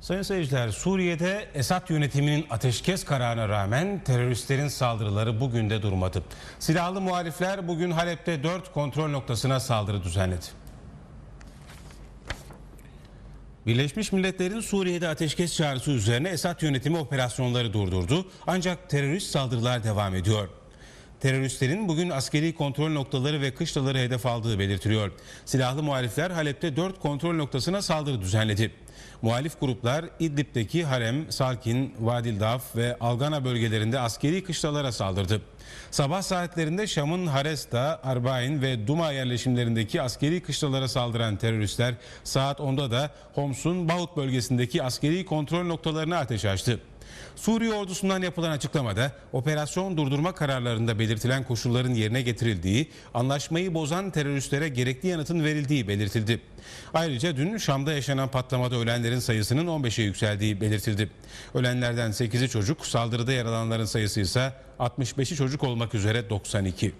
Sayın seyirciler, Suriye'de Esad yönetiminin ateşkes kararına rağmen teröristlerin saldırıları bugün de durmadı. Silahlı muhalifler bugün Halep'te 4 kontrol noktasına saldırı düzenledi. Birleşmiş Milletler'in Suriye'de ateşkes çağrısı üzerine Esad yönetimi operasyonları durdurdu. Ancak terörist saldırılar devam ediyor. Teröristlerin bugün askeri kontrol noktaları ve kışlaları hedef aldığı belirtiliyor. Silahlı muhalifler Halep'te 4 kontrol noktasına saldırı düzenledi. Muhalif gruplar İdlib'deki Harem, Salkin, Vadildaf ve Algana bölgelerinde askeri kışlalara saldırdı. Sabah saatlerinde Şam'ın Haresta, Arbain ve Duma yerleşimlerindeki askeri kışlalara saldıran teröristler saat 10'da da Homs'un Bahut bölgesindeki askeri kontrol noktalarına ateş açtı. Suriye ordusundan yapılan açıklamada operasyon durdurma kararlarında belirtilen koşulların yerine getirildiği, anlaşmayı bozan teröristlere gerekli yanıtın verildiği belirtildi. Ayrıca dün Şam'da yaşanan patlamada ölenlerin sayısının 15'e yükseldiği belirtildi. Ölenlerden 8'i çocuk, saldırıda yaralananların sayısı ise 65'i çocuk olmak üzere 92.